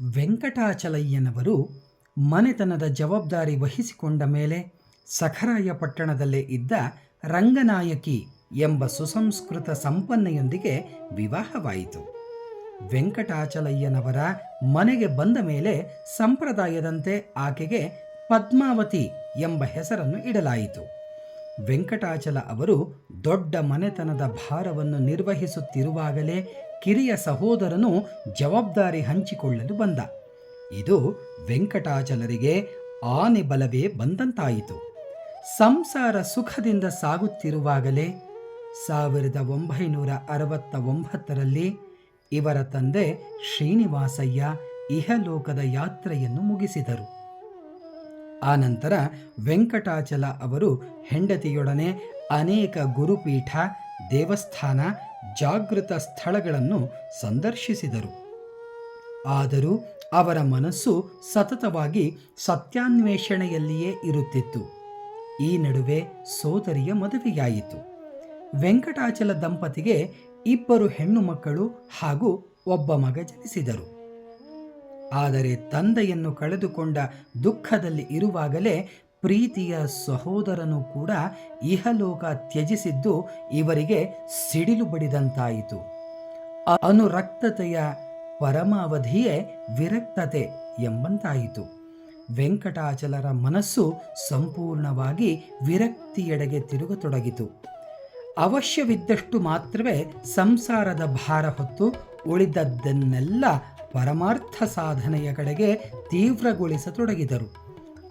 ವೆಂಕಟಾಚಲಯ್ಯನವರು ಮನೆತನದ ಜವಾಬ್ದಾರಿ ವಹಿಸಿಕೊಂಡ ಮೇಲೆ ಸಖರಾಯ ಪಟ್ಟಣದಲ್ಲೇ ಇದ್ದ ರಂಗನಾಯಕಿ ಎಂಬ ಸುಸಂಸ್ಕೃತ ಸಂಪನ್ನೆಯೊಂದಿಗೆ ವಿವಾಹವಾಯಿತು. ವೆಂಕಟಾಚಲಯ್ಯನವರ ಮನೆಗೆ ಬಂದ ಮೇಲೆ ಸಂಪ್ರದಾಯದಂತೆ ಆಕೆಗೆ ಪದ್ಮಾವತಿ ಎಂಬ ಹೆಸರನ್ನು ಇಡಲಾಯಿತು. ವೆಂಕಟಾಚಲ ಅವರು ದೊಡ್ಡ ಮನೆತನದ ಭಾರವನ್ನು ನಿರ್ವಹಿಸುತ್ತಿರುವಾಗಲೇ ಕಿರಿಯ ಸಹೋದರನು ಜವಾಬ್ದಾರಿ ಹಂಚಿಕೊಳ್ಳಲು ಬಂದ. ಇದು ವೆಂಕಟಾಚಲರಿಗೆ ಆನೆ ಬಲವೇ ಬಂದಂತಾಯಿತು. ಸಂಸಾರ ಸುಖದಿಂದ ಸಾಗುತ್ತಿರುವಾಗಲೇ ಸಾವಿರದ ಒಂಬೈನೂರ ಅರವತ್ತ ಒಂಬತ್ತರಲ್ಲಿ ಇವರ ತಂದೆ ಶ್ರೀನಿವಾಸಯ್ಯ ಇಹಲೋಕದ ಯಾತ್ರೆಯನ್ನು ಮುಗಿಸಿದರು. ಆನಂತರ ವೆಂಕಟಾಚಲ ಅವರು ಹೆಂಡತಿಯೊಡನೆ ಅನೇಕ ಗುರುಪೀಠ ದೇವಸ್ಥಾನ ಜಾಗೃತ ಸ್ಥಳಗಳನ್ನು ಸಂದರ್ಶಿಸಿದರು. ಆದರೂ ಅವರ ಮನಸ್ಸು ಸತತವಾಗಿ ಸತ್ಯಾನ್ವೇಷಣೆಯಲ್ಲಿಯೇ ಇರುತ್ತಿತ್ತು. ಈ ನಡುವೆ ಸೋದರಿಯ ಮದುವೆಯಾಯಿತು. ವೆಂಕಟಾಚಲ ದಂಪತಿಗೆ ಇಬ್ಬರು ಹೆಣ್ಣು ಮಕ್ಕಳು ಹಾಗೂ ಒಬ್ಬ ಮಗ ಜನಿಸಿದರು. ಆದರೆ ತಂದೆಯನ್ನು ಕಳೆದುಕೊಂಡ ದುಃಖದಲ್ಲಿ ಇರುವಾಗಲೇ ಪ್ರೀತಿಯ ಸಹೋದರನು ಕೂಡ ಇಹಲೋಕ ತ್ಯಜಿಸಿದ್ದು ಇವರಿಗೆ ಸಿಡಿಲು ಬಡಿದಂತಾಯಿತು. ಅನುರಕ್ತತೆಯ ಪರಮಾವಧಿಯೇ ವಿರಕ್ತತೆ ಎಂಬಂತಾಯಿತು. ವೆಂಕಟಾಚಲರ ಮನಸ್ಸು ಸಂಪೂರ್ಣವಾಗಿ ವಿರಕ್ತಿಯೆಡೆಗೆ ತಿರುಗತೊಡಗಿತು. ಅವಶ್ಯವಿದ್ದಷ್ಟು ಮಾತ್ರವೇ ಸಂಸಾರದ ಭಾರ ಹೊತ್ತು ಉಳಿದದ್ದನ್ನೆಲ್ಲ ಪರಮಾರ್ಥ ಸಾಧನೆಯ ಕಡೆಗೆ ತೀವ್ರಗೊಳಿಸತೊಡಗಿದರು.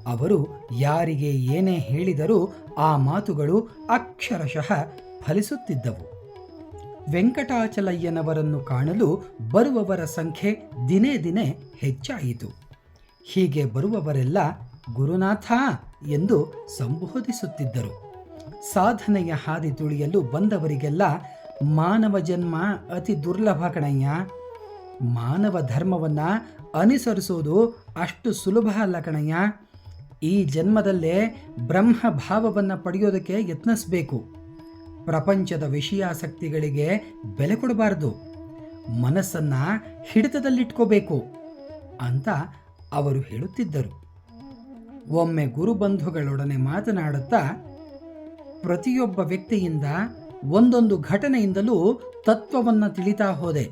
ಅವರು ಯಾರಿಗೆ ಏನೇ ಹೇಳಿದರೂ ಆ ಮಾತುಗಳು ಅಕ್ಷರಶಃ ಫಲಿಸುತ್ತಿದ್ದವು. ವೆಂಕಟಾಚಲಯ್ಯನವರನ್ನು ಕಾಣಲು ಬರುವವರ ಸಂಖ್ಯೆ ದಿನೇ ದಿನೇ ಹೆಚ್ಚಾಯಿತು. ಹೀಗೆ ಬರುವವರೆಲ್ಲ ಗುರುನಾಥ ಎಂದು ಸಂಬೋಧಿಸುತ್ತಿದ್ದರು. ಸಾಧನೆಯ ಹಾದಿ ತುಳಿಯಲು ಬಂದವರಿಗೆಲ್ಲ ಮಾನವ ಜನ್ಮ ಅತಿ ದುರ್ಲಭ ಕಣಯ್ಯ. ಮಾನವ ಧರ್ಮವನ್ನು ಅನುಸರಿಸೋದು ಅಷ್ಟು ಸುಲಭ ಅಲ್ಲ ಕಣಯ್ಯ. ಈ ಜನ್ಮದಲ್ಲೇ ಬ್ರಹ್ಮ ಭಾವವನ್ನು ಪಡೆಯೋದಕ್ಕೆ ಯತ್ನಿಸಬೇಕು. ಪ್ರಪಂಚದ ವಿಷಯಾಸಕ್ತಿಗಳಿಗೆ ಬೆಲೆ ಕೊಡಬಾರದು. ಮನಸ್ಸನ್ನು ಹಿಡಿತದಲ್ಲಿಟ್ಕೋಬೇಕು ಅಂತ ಅವರು ಹೇಳುತ್ತಿದ್ದರು. ಒಮ್ಮೆ ಗುರುಬಂಧುಗಳೊಡನೆ ಮಾತನಾಡುತ್ತಾ, ಪ್ರತಿಯೊಬ್ಬ ವ್ಯಕ್ತಿಯಿಂದ ಒಂದೊಂದು ಘಟನೆಯಿಂದಲೂ ತತ್ವವನ್ನು ತಿಳಿತಾ ಹೋದೆ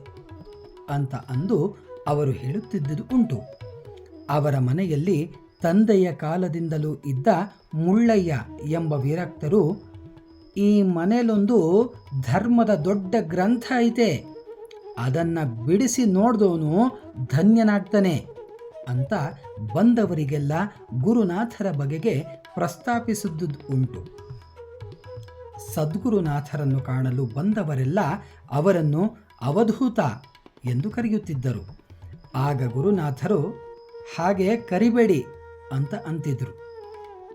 ಅಂತ ಅಂದು ಅವರು ಹೇಳುತ್ತಿದ್ದುದು ಉಂಟು. ಅವರ ಮನೆಯಲ್ಲಿ ತಂದೆಯ ಕಾಲದಿಂದಲೂ ಇದ್ದ ಮುಳ್ಳಯ್ಯ ಎಂಬ ವಿರಕ್ತರು, ಈ ಮನೆಯಲ್ಲೊಂದು ಧರ್ಮದ ದೊಡ್ಡ ಗ್ರಂಥ ಐತೆ, ಅದನ್ನು ಬಿಡಿಸಿ ನೋಡಿದವನು ಧನ್ಯನಾಗ್ತಾನೆ ಅಂತ ಬಂದವರಿಗೆಲ್ಲ ಗುರುನಾಥರ ಬಗೆಗೆ ಪ್ರಸ್ತಾಪಿಸಿದ್ದುದು ಉಂಟು. ಸದ್ಗುರುನಾಥರನ್ನು ಕಾಣಲು ಬಂದವರೆಲ್ಲ ಅವರನ್ನು ಅವಧೂತ ಎಂದು ಕರೆಯುತ್ತಿದ್ದರು. ಆಗ ಗುರುನಾಥರು, ಹಾಗೆ ಕರಿಬೇಡಿ ಅಂತ ಅಂತಿದ್ರು.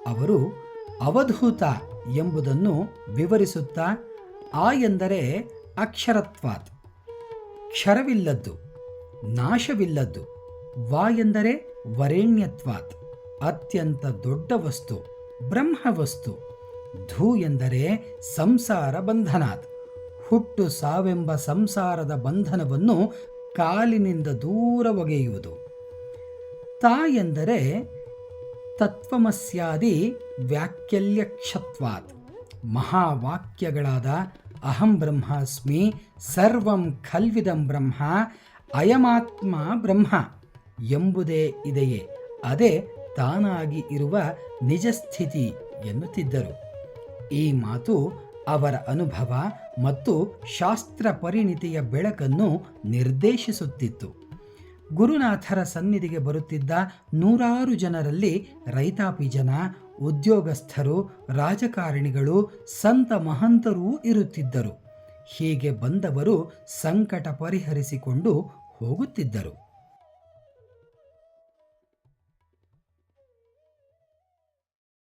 ಅವರು ಅವಧೂತ ಎಂಬುದನ್ನು ವಿವರಿಸುತ್ತಾ ಆ ಎಂದರೆ ಅಕ್ಷರತ್ವಾತ್. ಕ್ಷರವಿಲ್ಲದ್ದು, ನಾಶವಿಲ್ಲದ್ದು ವಾ ಎಂದರೆ ವರೇಣ್ಯತ್ವಾತ್. ಅತ್ಯಂತ ದೊಡ್ಡ ವಸ್ತು, ಬ್ರಹ್ಮವಸ್ತು. ಧೂ ಎಂದರೆ ಸಂಸಾರ ಬಂಧನಾತ್. ಹುಟ್ಟು ಸಾವೆಂಬ ಸಂಸಾರದ ಬಂಧನವನ್ನು ಕಾಲಿನಿಂದ ದೂರ ಒಗೆಯುವುದು. ತಾ ಎಂದರೆ ತತ್ವಮಸ್ಯಾದಿ ವ್ಯಾಕ್ಯಲ್ಯಕ್ಷತ್ವಾತ್. ಮಹಾವಾಕ್ಯಗಳಾದ ಅಹಂ ಬ್ರಹ್ಮಾಸ್ಮಿ, ಸರ್ವಂ ಖಲ್ವಿದಂ ಬ್ರಹ್ಮ, ಅಯಮಾತ್ಮ ಬ್ರಹ್ಮ ಎಂಬುದೇ ಇದೆಯೇ. ಅದೇ ತಾನಾಗಿ ಇರುವ ನಿಜಸ್ಥಿತಿ ಎನ್ನುತ್ತಿದ್ದರು. ಈ ಮಾತು ಅವರ ಅನುಭವ ಮತ್ತು ಶಾಸ್ತ್ರ ಪರಿಣಿತಿಯ ಬೆಳಕನ್ನು ನಿರ್ದೇಶಿಸುತ್ತಿತ್ತು. ಗುರುನಾಥರ ಸನ್ನಿಧಿಗೆ ಬರುತ್ತಿದ್ದ ನೂರಾರು ಜನರಲ್ಲಿ ರೈತಾಪಿ ಜನ ಉದ್ಯೋಗಸ್ಥರು, ರಾಜಕಾರಣಿಗಳು, ಸಂತ ಮಹಂತರೂ ಇರುತ್ತಿದ್ದರು. ಹೀಗೆ ಬಂದವರು ಸಂಕಟ ಪರಿಹರಿಸಿಕೊಂಡು ಹೋಗುತ್ತಿದ್ದರು.